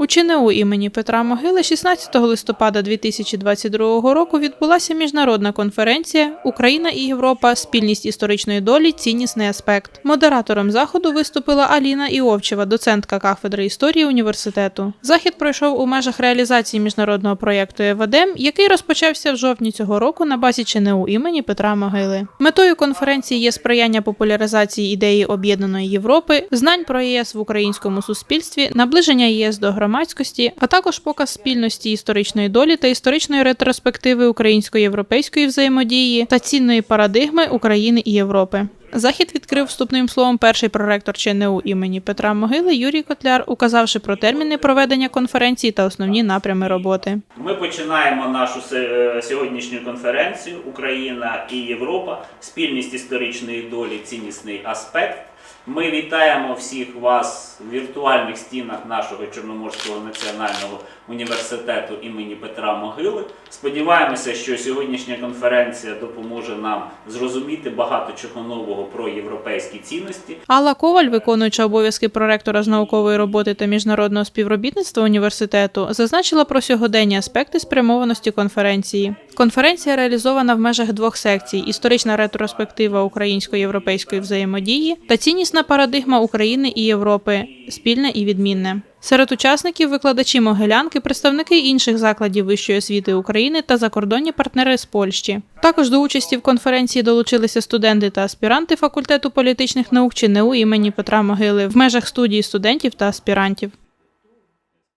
У ЧНУ імені Петра Могили 16 листопада 2022 року відбулася міжнародна конференція Україна і Європа. Спільність історичної долі. Ціннісний аспект. Модератором заходу виступила Аліна Іовчева, доцентка кафедри історії університету. Захід пройшов у межах реалізації міжнародного проєкту ЕВАДЕМ, який розпочався в жовтні цього року на базі ЧНУ імені Петра Могили. Метою конференції є сприяння популяризації ідеї об'єднаної Європи, знань про ЄС в українському суспільстві, наближення ЄС до громадськості, а також показ спільності історичної долі та історичної ретроспективи українсько-європейської взаємодії та цінної парадигми України і Європи. Захід відкрив вступним словом перший проректор ЧНУ імені Петра Могили Юрій Котляр, указавши про терміни проведення конференції та основні напрями роботи. Ми починаємо нашу е, сьогоднішню конференцію Україна і Європа, спільність історичної долі, ціннісний аспект. Ми вітаємо всіх вас в віртуальних стінах нашого Чорноморського національного університету імені Петра Могили. Сподіваємося, що сьогоднішня конференція допоможе нам зрозуміти багато чого нового про європейські цінності, Алла Коваль, виконуюча обов'язки проректора з наукової роботи та міжнародного співробітництва університету, зазначила про сьогоденні аспекти спрямованості конференції. Конференція реалізована в межах двох секцій: історична ретроспектива українсько-європейської взаємодії та ціннісна парадигма України і Європи спільне і відмінне. Серед учасників викладачі Могилянки, представники інших закладів вищої освіти України та закордонні партнери з Польщі. Також до участі в конференції долучилися студенти та аспіранти факультету політичних наук ЧНУ імені Петра Могили в межах студії студентів та аспірантів.